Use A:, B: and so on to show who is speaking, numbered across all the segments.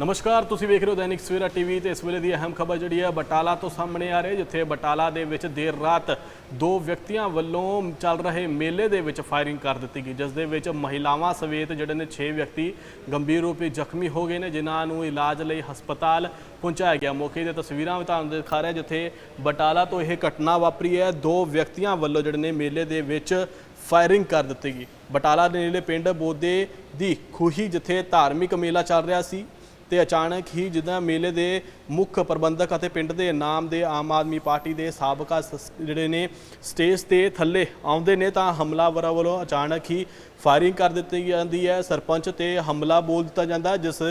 A: ਨਮਸਕਾਰ, ਤੁਸੀਂ ਵੇਖ ਰਹੇ ਹੋ ਦੈਨਿਕ ਸਵੇਰਾ ਟੀਵੀ ਤੇ ਇਸ ਵੇਲੇ ਦੀ ਅਹਿਮ ਖਬਰ ਜਿਹੜੀ ਹੈ ਬਟਾਲਾ ਤੋਂ ਸਾਹਮਣੇ ਆ ਰਹੀ ਹੈ ਜਿੱਥੇ ਬਟਾਲਾ ਦੇ ਵਿੱਚ ਦੇਰ ਰਾਤ ਦੋ ਵਿਅਕਤੀਆਂ ਵੱਲੋਂ ਚੱਲ ਰਹੇ ਮੇਲੇ ਦੇ ਵਿੱਚ ਫਾਇਰਿੰਗ ਕਰ ਦਿੱਤੀ ਗਈ, ਜਿਸ ਦੇ ਵਿੱਚ ਮਹਿਲਾਵਾਂ ਸਮੇਤ ਜਿਹੜੇ ਨੇ 6 ਵਿਅਕਤੀ ਗੰਭੀਰ ਰੂਪ ਵਿੱਚ ਜ਼ਖਮੀ ਹੋ ਗਏ ਨੇ, ਜਿਨ੍ਹਾਂ ਨੂੰ ਇਲਾਜ ਲਈ ਹਸਪਤਾਲ ਪਹੁੰਚਾਇਆ ਗਿਆ। ਮੌਕੇ ਦੀਆਂ ਤਸਵੀਰਾਂ ਵੀ ਤੁਹਾਨੂੰ ਦਿਖਾ ਰਿਹਾ, ਜਿੱਥੇ ਬਟਾਲਾ ਤੋਂ ਇਹ ਘਟਨਾ ਵਾਪਰੀ ਹੈ। ਦੋ ਵਿਅਕਤੀਆਂ ਵੱਲੋਂ ਜਿਹੜੇ ਨੇ ਮੇਲੇ ਦੇ ਵਿੱਚ ਫਾਇਰਿੰਗ ਕਰ ਦਿੱਤੀ ਗਈ। ਬਟਾਲਾ ਦੇ ਨੇੜੇ ਪਿੰਡ ਬੋਦੇ ਦੀ ਖੂਹੀ, ਜਿੱਥੇ ਧਾਰਮਿਕ ਮੇਲਾ ਚੱਲ ਰਿਹਾ ਸੀ। ਤੇ ਅਚਾਨਕ ਹੀ ਜਿੱਦਾਂ ਮੇਲੇ ਦੇ ਮੁੱਖ ਪ੍ਰਬੰਧਕ ਅਤੇ ਪਿੰਡ ਦੇ ਨਾਮ ਦੇ ਆਮ ਆਦਮੀ ਪਾਰਟੀ ਦੇ ਸਾਬਕਾ ਸਸ- ਜਿਹੜੇ ਨੇ ਸਟੇਜ ਤੇ ਥੱਲੇ ਆਉਂਦੇ ਨੇ ਤਾਂ ਹਮਲਾਵਰਾਂ ਵੱਲੋਂ ਅਚਾਨਕ ਹੀ ਫਾਇਰਿੰਗ ਕਰ ਦਿੱਤੀ ਜਾਂਦੀ ਹੈ। ਸਰਪੰਚ ਤੇ ਹਮਲਾ ਬੋਲ ਦਿੱਤਾ ਜਾਂਦਾ ਜਿਸ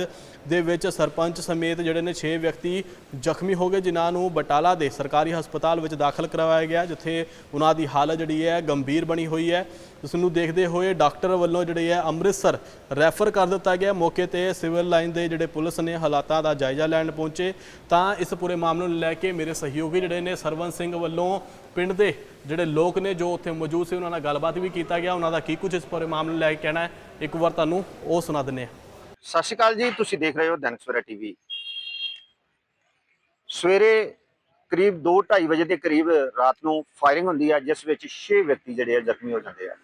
A: ਦੇ ਵਿੱਚ ਸਰਪੰਚ ਸਮੇਤ ਜਿਹੜੇ ਨੇ 6 ਵਿਅਕਤੀ ਜ਼ਖਮੀ ਹੋ ਗਏ, ਜਿਨ੍ਹਾਂ ਨੂੰ ਬਟਾਲਾ ਦੇ ਸਰਕਾਰੀ ਹਸਪਤਾਲ ਵਿੱਚ ਦਾਖਲ ਕਰਵਾਇਆ ਗਿਆ, ਜਿੱਥੇ ਉਹਨਾਂ ਦੀ ਹਾਲਤ ਜਿਹੜੀ ਹੈ ਗੰਭੀਰ ਬਣੀ ਹੋਈ ਹੈ। ਇਸ ਨੂੰ ਦੇਖਦੇ ਹੋਏ ਡਾਕਟਰ ਵੱਲੋਂ ਜਿਹੜੇ ਹੈ ਅੰਮ੍ਰਿਤਸਰ ਰੈਫਰ ਕਰ ਦਿੱਤਾ ਗਿਆ। ਮੌਕੇ ਤੇ ਸਿਵਲ ਲਾਈਨ ਦੇ ਜਿਹੜੇ ਪੁਲਿਸ ਨੇ ਹਾਲਾਤਾਂ ਦਾ ਜਾਇਜ਼ਾ ਲੈਣ ਪਹੁੰਚੇ। ਤਾਂ ਇਸ ਪੂਰੇ ਮਾਮਲੇ ਨੂੰ ਲੈ ਕੇ ਮੇਰੇ ਸਹਿਯੋਗੀ ਜਿਹੜੇ ਨੇ ਸਰਵਨ ਸਿੰਘ ਵੱਲੋਂ ਪਿੰਡ ਦੇ ਜਿਹੜੇ ਲੋਕ ਨੇ ਜੋ ਉੱਥੇ ਮੌਜੂਦ ਸੀ, ਉਹਨਾਂ ਨਾਲ ਗੱਲਬਾਤ ਵੀ ਕੀਤਾ ਗਿਆ। ਉਹਨਾਂ ਦਾ ਕੀ ਕੁਝ ਇਸ ਪੂਰੇ ਮਾਮਲੇ ਨੂੰ ਲੈ ਕੇ ਕਹਿਣਾ ਹੈ, ਇੱਕ ਵਾਰ ਤੁਹਾਨੂੰ ਉਹ ਸੁਣਾ ਦਿੰਦੇ ਹਾਂ।
B: ਸਤਿ ਸ਼੍ਰੀ ਅਕਾਲ ਜੀ, ਤੁਸੀਂ ਦੇਖ ਰਹੇ ਹੋ ਦੈਨਿਕ ਸਵੇਰਾ ਟੀਵੀ। ਸਵੇਰੇ ਕਰੀਬ 2:30 ਵਜੇ ਦੇ ਕਰੀਬ ਰਾਤ ਨੂੰ ਫਾਇਰਿੰਗ ਹੁੰਦੀ ਹੈ ਜਿਸ ਵਿੱਚ 6 ਵਿਅਕਤੀ ਜਿਹੜੇ ਆ ਜ਼ਖਮੀ ਹੋ ਜਾਂਦੇ ਆ।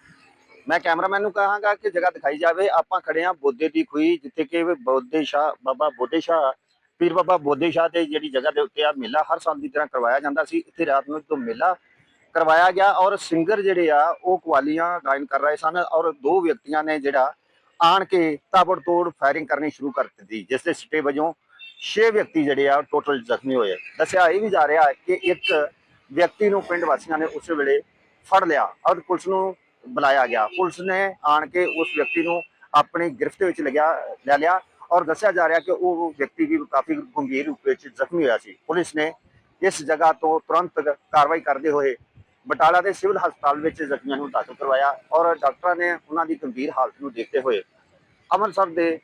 B: ਮੈਂ ਕੈਮਰਾਮੈਨ ਨੂੰ ਕਹਾਂਗਾ ਕਿ ਜਗ੍ਹਾ ਦਿਖਾਈ ਜਾਵੇ। ਆਪਾਂ ਖੜੇ ਆ ਬੋਦੇ ਦੀ ਖੂਹੀ, ਜਿੱਥੇ ਕਿ ਬੋਦੇ ਸ਼ਾਹ, ਬਾਬਾ ਬੋਦੇ ਸ਼ਾਹ, ਪੀਰ ਬਾਬਾ ਬੋਦੇ ਸ਼ਾਹ ਤੇ ਜਿਹੜੀ ਜਗ੍ਹਾ ਦੇ ਉੱਤੇ ਆ ਮੇਲਾ ਹਰ ਸਾਲ ਦੀ ਤਰ੍ਹਾਂ ਕਰਵਾਇਆ ਜਾਂਦਾ ਸੀ। ਇੱਥੇ ਰਾਤ ਨੂੰ ਤੋਂ ਮੇਲਾ ਕਰਵਾਇਆ ਗਿਆ ਔਰ ਸਿੰਗਰ ਜਿਹੜੇ ਆ, ਉਹ ਕੁਆਲੀਆਂ ਗਾਇਨ ਕਰ ਰਹੇ ਸਨ ਔਰ ਦੋ ਵਿਅਕਤੀਆਂ ਨੇ ਜਿਹੜਾ ਆਣ ਕੇ ਤਾਬੜਤੋੜ ਫਾਇਰਿੰਗ ਕਰਨੀ ਸ਼ੁਰੂ ਕਰ ਦਿੱਤੀ ਜਿਸ ਦੇ ਸਿੱਟੇ ਵਜੋਂ 6 ਵਿਅਕਤੀ ਜਿਹੜੇ ਆ ਟੋਟਲ ਜ਼ਖਮੀ ਹੋਏ ਦੱਸਿਆ ਇਹ ਵੀ ਜਾ ਰਿਹਾ ਕਿ ਇੱਕ ਵਿਅਕਤੀ ਨੂੰ ਪਿੰਡ ਵਾਸੀਆਂ ਨੇ ਉਸੇ ਵੇਲੇ ਫੜ ਲਿਆ ਔਰ ਪੁਲਿਸ ਨੂੰ ਬੁਲਾਇਆ ਗਿਆ। ਪੁਲਿਸ ਨੇ ਆਣ ਕੇ ਉਸ ਵਿਅਕਤੀ ਨੂੰ ਆਪਣੀ ਗ੍ਰਿਫਤ ਵਿੱਚ ਲਗਿਆ ਲੈ ਲਿਆ ਔਰ ਦੱਸਿਆ ਜਾ ਰਿਹਾ ਕਿ ਉਹ ਵਿਅਕਤੀ ਵੀ ਕਾਫੀ ਗੰਭੀਰ ਰੂਪ ਵਿੱਚ ਜ਼ਖਮੀ ਹੋਇਆ ਸੀ। ਪੁਲਿਸ ਨੇ ਇਸ ਜਗ੍ਹਾ ਤੋਂ ਤੁਰੰਤ ਕਾਰਵਾਈ ਕਰਦੇ ਹੋਏ ਬਟਾਲਾ ਦੇ ਸਿਵਲ ਹਸਪਤਾਲ ਵਿੱਚ ਜ਼ਖਮੀਆਂ ਨੂੰ ਦਾਖਲ ਕਰਵਾਇਆ ਔਰ ਡਾਕਟਰਾਂ ਨੇ ਉਹਨਾਂ ਦੀ ਗੰਭੀਰ ਹਾਲਤ ਨੂੰ ਦੇਖਦੇ ਹੋਏ ਅੰਮ੍ਰਿਤਸਰ ਦੇ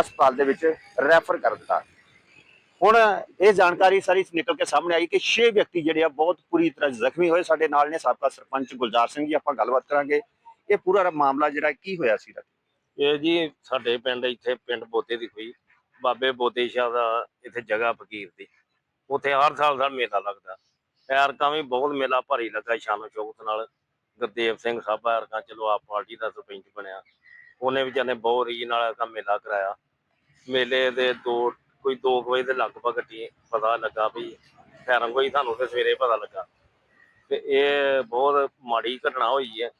B: ਹਸਪਤਾਲ ਦੇ ਵਿੱਚ ਰੈਫਰ ਕਰ ਦਿੱਤਾ। ਹੁਣ ਇਹ ਜਾਣਕਾਰੀ ਸਾਰੀ ਨਿਕਲ ਕੇ ਸਾਹਮਣੇ ਆਈ ਕਿ 6 ਵਿਅਕਤੀ ਜਿਹੜੇ ਆ ਬਹੁਤ ਪੂਰੀ ਤਰ੍ਹਾਂ ਜ਼ਖਮੀ ਹੋਏ ਸਾਡੇ ਨਾਲ ਨੇ, ਸਾਬਕਾ ਸਰਪੰਚ ਗੁਲਜ਼ਾਰ ਸਿੰਘ ਜੀ, ਆਪਾਂ ਗੱਲਬਾਤ ਕਰਾਂਗੇ। ਇਹ ਪੂਰਾ ਮਾਮਲਾ ਜਿਹੜਾ ਕੀ ਹੋਇਆ ਸੀ?
C: ਇਹ ਜੀ ਸਾਡੇ ਪਿੰਡ ਇੱਥੇ ਪਿੰਡ ਬੋਤੇ ਦੀ ਹੋਈ। ਬਾਬੇ ਬੋਤੇ ਸ਼ਾਹ ਦਾ ਇੱਥੇ ਜਗ੍ਹਾ ਫਕੀਰ ਦੀ। ਉੱਥੇ ਹਰ ਸਾਲ ਦਾ ਮੇਲਾ ਲੱਗਦਾ। ਐਰਕਾਂ ਵੀ ਬਹੁਤ ਮੇਲਾ ਭਾਰੀ ਲੱਗਾ ਸ਼ਾਨੋ ਚੌਕਤ ਨਾਲ। ਗੁਰਦੇਵ ਸਿੰਘ ਸਾਬਾ ਐਰਕਾਂ, ਚਲੋ ਆਪ ਪਾਰਟੀ ਦਾ ਸਰਪੰਚ ਬਣਿਆ। ਉਹਨੇ ਵਿਚਾਰੇ ਨੇ ਬਹੁਤ ਰੀਝ ਨਾਲ ਐਰਕਾਂ ਮੇਲਾ ਕਰਾਇਆ। ਮੇਲੇ ਦੇ ਦੋ, ਕੋਈ 2 ਵਜੇ ਦੇ ਲਗਭਗ ਟੀ ਪਤਾ ਲੱਗਾ ਵੀ ਖੈਰਾਂ ਕੋਈ ਸਾਨੂੰ ਤੇ ਸਵੇਰੇ ਪਤਾ ਲੱਗਾ। ਤੇ ਇਹ ਬਹੁਤ ਮਾੜੀ ਘਟਨਾ ਹੋਈ ਹੈ।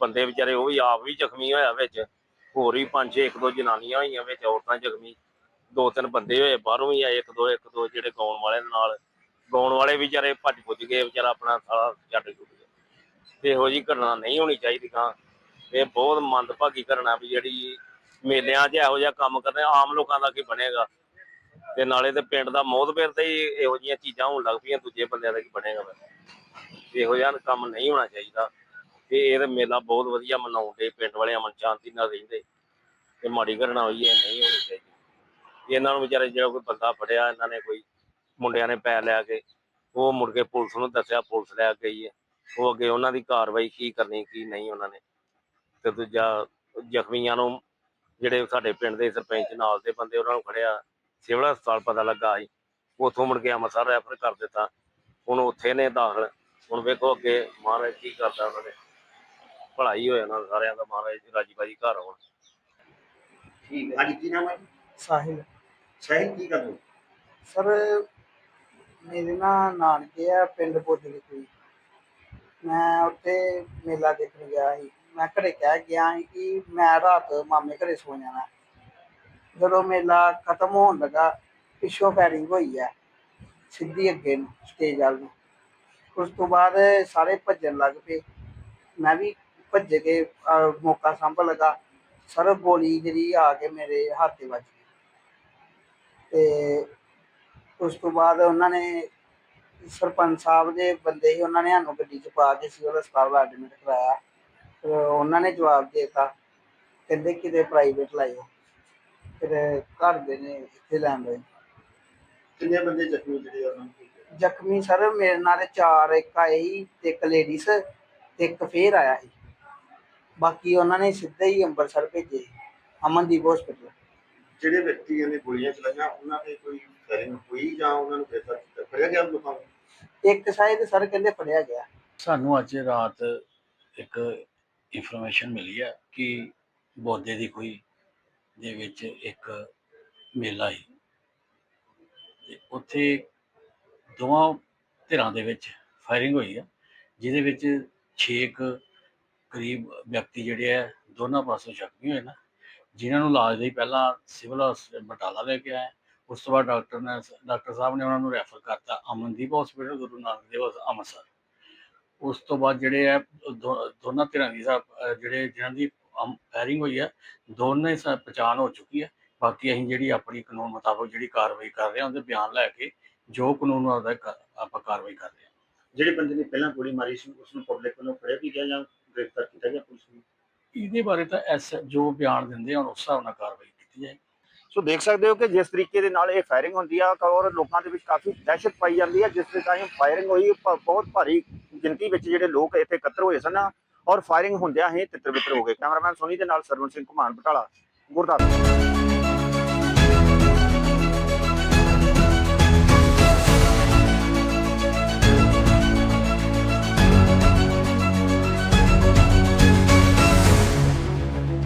C: ਬੰਦੇ ਵਿਚਾਰੇ ਉਹ ਵੀ ਆਪ ਵੀ ਜ਼ਖਮੀ ਹੋਇਆ ਵਿੱਚ। ਹੋਰ ਵੀ ਪੰਜ ਛੇ ਇੱਕ ਦੋ ਜਨਾਨੀਆਂ ਹੋਈਆਂ ਵਿੱਚ, ਔਰਤਾਂ ਜ਼ਖਮੀ। ਦੋ ਤਿੰਨ ਬੰਦੇ ਹੋਏ, ਬਾਹਰੋਂ ਹੀ ਆਏ ਇੱਕ ਦੋ ਇੱਕ ਦੋ ਜਿਹੜੇ ਗਾਉਣ ਵਾਲੇ ਨਾਲ। ਗਾਉਣ ਵਾਲੇ ਵਿਚਾਰੇ ਭੱਜ ਪੁੱਜ ਗਏ, ਵਿਚਾਰਾ ਆਪਣਾ ਸਾਰਾ ਛੱਡ ਛੁੱਟ ਗਿਆ। ਤੇ ਇਹੋ ਜੀ ਘਟਨਾ ਨਹੀਂ ਹੋਣੀ ਚਾਹੀਦੀ ਕਾਂ ਇਹ ਬਹੁਤ ਮੰਦਭਾਗੀ ਘਟਨਾ ਵੀ ਜਿਹੜੀ ਮੇਲਿਆਂ 'ਚ ਇਹੋ ਜਿਹਾ ਕੰਮ ਕਰਦੇ ਆਮ ਲੋਕਾਂ ਦਾ ਕੀ ਬਣੇਗਾ? ਤੇ ਨਾਲੇ ਤੇ ਪਿੰਡ ਦਾ ਮੋਹਤਬੇਰ ਤੇ ਹੀ ਇਹੋ ਜਿਹੀਆਂ ਚੀਜ਼ਾਂ ਹੋਣ ਲੱਗ ਪਈਆਂ, ਦੂਜੇ ਬੰਦਿਆਂ ਦਾ ਕੀ ਬਣੇਗਾ ਇਹੋ ਜਿਹਾ ਕੰਮ ਨਹੀਂ ਹੋਣਾ ਚਾਹੀਦਾ। ਤੇ ਇਹ ਤੇ ਮੇਲਾ ਬਹੁਤ ਵਧੀਆ ਮਨਾਉਂਦੇ ਪਿੰਡ ਵਾਲੇ ਅਮਨ ਸ਼ਾਂਤੀ ਨਾਲ ਰਹਿੰਦੇ। ਤੇ ਮਾੜੀ ਘਟਨਾ ਹੋਈ ਹੈ ਨਹੀਂ ਹੋਣੀ ਚਾਹੀਦੀ। ਇਹਨਾਂ ਨੂੰ ਵਿਚਾਰੇ ਜਿਹੜਾ ਕੋਈ ਬੰਦਾ ਫੜਿਆ, ਇਹਨਾਂ ਨੇ ਕੋਈ ਮੁੰਡਿਆਂ ਨੇ ਪੈ ਲਿਆ ਕੇ ਉਹ ਮੁੜ ਕੇ ਪੁਲਿਸ ਨੂੰ ਦੱਸਿਆ ਪੁਲਿਸ ਲੈ ਕੇ ਗਈ ਹੈ। ਉਹ ਅੱਗੇ ਉਹਨਾਂ ਦੀ ਕਾਰਵਾਈ ਕੀ ਕਰਨੀ ਕੀ ਨਹੀਂ ਉਹਨਾਂ ਨੇ। ਤੇ ਦੂਜਾ ਜ਼ਖਮੀਆਂ ਨੂੰ ਜਿਹੜੇ ਸਾਡੇ ਪਿੰਡ ਦੇ ਸਰਪੰਚ ਨਾਲ ਦੇ ਬੰਦੇ ਉਹਨਾਂ ਨੂੰ ਫੜਿਆ ਸਿਵਲ ਹਸਪਤਾਲ ਪਤਾ ਲੱਗਾ ਸੀ। ਉਥੋਂ ਮੁੜ ਕੇ ਅੰਮ੍ਰਿਤਸਰ ਰੈਫਰ ਕਰ ਦਿੱਤਾ। ਹੁਣ ਉੱਥੇ ਨੇ ਦਾਖਲ। ਹੁਣ ਵੇਖੋ ਅੱਗੇ ਮਹਾਰਾਜ ਕੀ ਕਰਦਾ ਉਹਨਾਂ ਨੇ। ਭਲਾਈ ਹੋਇਆ ਉਹਨਾਂ ਸਾਰਿਆਂ ਦਾ ਮਹਾਰਾਜ ਜੀ ਰਾਜੀ ਬਾਜੀ ਘਰ ਆਉਣ।
B: ਠੀਕ ਹੈ। ਅੱਜ ਕੀ ਨਾਮ ਹੈ
D: ਸਾਹਿਲ।
B: ਸਹੀ ਕੀ ਕਰ
D: ਸਰ ਮੇਰੇ ਨਾ ਨਾਨਕੇ ਆ, ਪਿੰਡ ਬੋਦਲੀ ਕੋਈ। ਮੈਂ ਉੱਥੇ ਮੇਲਾ ਦੇਖਣ ਗਿਆ ਸੀ। ਮੈਂ ਘਰੇ ਕਹਿ ਗਿਆ ਸੀ ਕਿ ਮੈਂ ਰਾਤ ਮਾਮੇ ਘਰੇ ਸੋ ਜਾਣਾ। ਜਦੋਂ ਮੇਲਾ ਖਤਮ ਹੋਣ ਲੱਗਾ, ਪਿੱਛੋਂ ਫਾਇਰਿੰਗ ਹੋਈ ਹੈ ਸਿੱਧੀ ਅੱਗੇ ਨੂੰ ਸਟੇਜ ਵੱਲ ਨੂੰ। ਉਸ ਤੋਂ ਬਾਅਦ ਸਾਰੇ ਭੱਜਣ ਲੱਗ ਪਏ। ਮੈਂ ਵੀ ਭੱਜ ਕੇ ਮੌਕਾ ਸੰਭ ਲਗਾ। ਸਰ ਗੋਲੀ ਜਿਹੜੀ ਆ ਕੇ ਮੇਰੇ ਹੱਥ ਵੱਜ ਗਈ। ਤੇ ਉਸ ਤੋਂ ਬਾਅਦ ਉਹਨਾਂ ਨੇ ਸਰਪੰਚ ਸਾਹਿਬ ਦੇ ਬੰਦੇ ਸੀ ਉਹਨਾਂ ਨੇ ਸਾਨੂੰ ਗੱਡੀ 'ਚ ਪਾ ਕੇ ਸਿਵਲ ਹਸਪਤਾਲ ਐਡਮਿਟ ਕਰਾਇਆ ਫਿਰ ਉਹਨਾਂ ਨੇ ਜਵਾਬ ਦਿੱਤਾ। ਕਹਿੰਦੇ ਕਿਤੇ ਪ੍ਰਾਈਵੇਟ ਲਾਇਓ। ਫਿਰ ਘਰ ਦੇ ਨੇ ਇੱਥੇ ਲੈਣ ਗਏ।
B: ਕਿੰਨੇ ਬੰਦੇ ਜ਼ਖਮੀ ਜਿਹੜੇ ਉਹਨਾਂ ਨੂੰ
D: ਜ਼ਖਮੀ ਸਰ ਮੇਰੇ ਨਾਲ ਚਾਰ ਇੱਕ ਆਏ ਸੀ ਤੇ ਇੱਕ ਲੇਡੀਜ਼ ਤੇ ਇੱਕ ਫੇਰ ਆਇਆ ਸੀ। ਬਾਕੀ ਉਹਨਾਂ ਨੇ ਸਿੱਧਾ ਹੀ ਅੰਮ੍ਰਿਤਸਰ ਭੇਜੇ ਅਮਨਦੀਪ ਹਸਪੀਟਲ
B: ਜਿਹੜੇ ਵਿਅਕਤੀਆਂ ਨੇ ਗੋਲੀਆਂ ਚਲਾਈਆਂ ਉਹਨਾਂ ਤੇ ਕੋਈ ਫਾਇਰਿੰਗ ਹੋਈ ਜਾਂ ਉਹਨਾਂ ਨੂੰ ਗ੍ਰਿਫਤਾਰ ਕੀਤਾ ਫੜਿਆ ਗਿਆ ਲੋਕਾਂ ਨੂੰ?
D: ਇੱਕ ਸਾਈਡ ਸਰ ਕਹਿੰਦੇ ਫੜਿਆ ਗਿਆ।
E: ਸਾਨੂੰ ਅੱਜ ਰਾਤ ਇੱਕ ਇਨਫੋਰਮੇਸ਼ਨ ਮਿਲੀ ਹੈ ਕਿ ਬੋਦੇ ਦੀ ਕੋਈ ਦੇ ਵਿੱਚ ਇੱਕ ਮੇਲਾ ਹੈ ਤੇ ਉੱਥੇ ਦੋਵਾਂ ਧਿਰਾਂ ਦੇ ਵਿੱਚ ਫਾਇਰਿੰਗ ਹੋਈ ਹੈ ਜਿਹਦੇ ਵਿੱਚ 6 ਕਰੀਬ ਵਿਅਕਤੀ ਜਿਹੜੇ ਆ ਦੋਨਾਂ ਪਾਸੋਂ ਜ਼ਖਮੀ ਹੋਏ ਨੇ ਜਿਨ੍ਹਾਂ ਨੂੰ ਇਲਾਜ ਲਈ ਪਹਿਲਾਂ ਸਿਵਲ ਹਸਪਤਾਲ ਬਟਾਲਾ ਲੈ ਕੇ ਆਏ। ਉਸ ਤੋਂ ਬਾਅਦ ਡਾਕਟਰ ਨੇ ਡਾਕਟਰ ਸਾਹਿਬ ਨੇ ਉਹਨਾਂ ਨੂੰ ਰੈਫਰ ਕਰਤਾ ਅਮਨਦੀਪ ਹਸਪੀਟਲ ਗੁਰੂ ਨਾਨਕ ਦੇਵ ਅੰਮ੍ਰਿਤਸਰ। ਉਸ ਤੋਂ ਬਾਅਦ ਜਿਹੜੇ ਆ ਦੋ- ਦੋਨਾਂ ਧਿਰਾਂ ਦੀ ਸਾ- ਅਹ ਜਿਹੜੇ ਜਿਹਨਾਂ ਦੀ ਫਾਇਰਿੰਗ ਹੋਈ ਹੈ ਦੋਨੇ ਸ- ਪਛਾਣ ਹੋ ਚੁੱਕੀ ਹੈ ਬਾਕੀ ਅਸੀਂ ਜਿਹੜੀ ਆਪਣੀ ਕਾਨੂੰਨ ਮੁਤਾਬਕ ਜਿਹੜੀ ਕਾਰਵਾਈ ਕਰ ਰਹੇ ਹਾਂ ਉਹਦੇ ਬਿਆਨ ਲੈ ਕੇ ਜੋ ਕਾਨੂੰਨ ਉਹਦਾ ਆਪਾਂ ਕਾਰਵਾਈ ਕਰ ਰਹੇ ਹਾਂ
B: ਜਿਹੜੇ ਬੰਦੇ ਨੇ ਪਹਿਲਾਂ ਗੋਲੀ ਮਾਰੀ ਸੀ ਉਸ ਨੂੰ ਪਬਲਿਕ ਵੱਲੋਂ ਫੜਿਆ ਵੀ ਗਿਆ ਜਾਂ ਗ੍ਰਿਫਤਾਰ ਕੀਤਾ ਗਿਆ ਪੁਲਿਸ ਨੂੰ?
E: ਇਹਦੇ ਬਾਰੇ ਤਾਂ ਐਸ ਜੋ ਬਿਆਨ ਦਿੰਦੇ ਆ ਉਸ ਹਿਸਾਬ ਨਾਲ ਕਾਰਵਾਈ ਕੀਤੀ ਜਾਏਗੀ।
B: ਸੋ ਦੇਖ ਸਕਦੇ ਹੋ ਕਿ ਜਿਸ ਤਰੀਕੇ ਦੇ ਨਾਲ ਇਹ ਫਾਇਰਿੰਗ ਹੁੰਦੀ ਆ ਔਰ ਲੋਕਾਂ ਦੇ ਵਿੱਚ ਕਾਫੀ ਦਹਿਸ਼ਤ ਪਾਈ ਜਾਂਦੀ ਹੈ ਜਿਸ ਦੇ ਟਾਈਮ ਫਾਇਰਿੰਗ ਹੋਈ ਬਹੁਤ ਭਾਰੀ ਗਿਣਤੀ ਵਿੱਚ ਜਿਹੜੇ ਲੋਕ ਇੱਥੇ ਇਕੱਤਰ ਹੋਏ ਸਨ ਔਰ ਫਾਇਰਿੰਗ ਹੁੰਦਿਆਂ ਹੀ ਤਿੱਤਰ ਬਿੱਤਰ ਹੋ ਗਏ। ਕੈਮਰਾਮੈਨ ਸੋਨੀ ਦੇ ਨਾਲ ਸਰਵਨ ਸਿੰਘ ਘੁਮਾਨ ਬਟਾਲਾ, ਗੁਰਦਾਸਪੁਰ।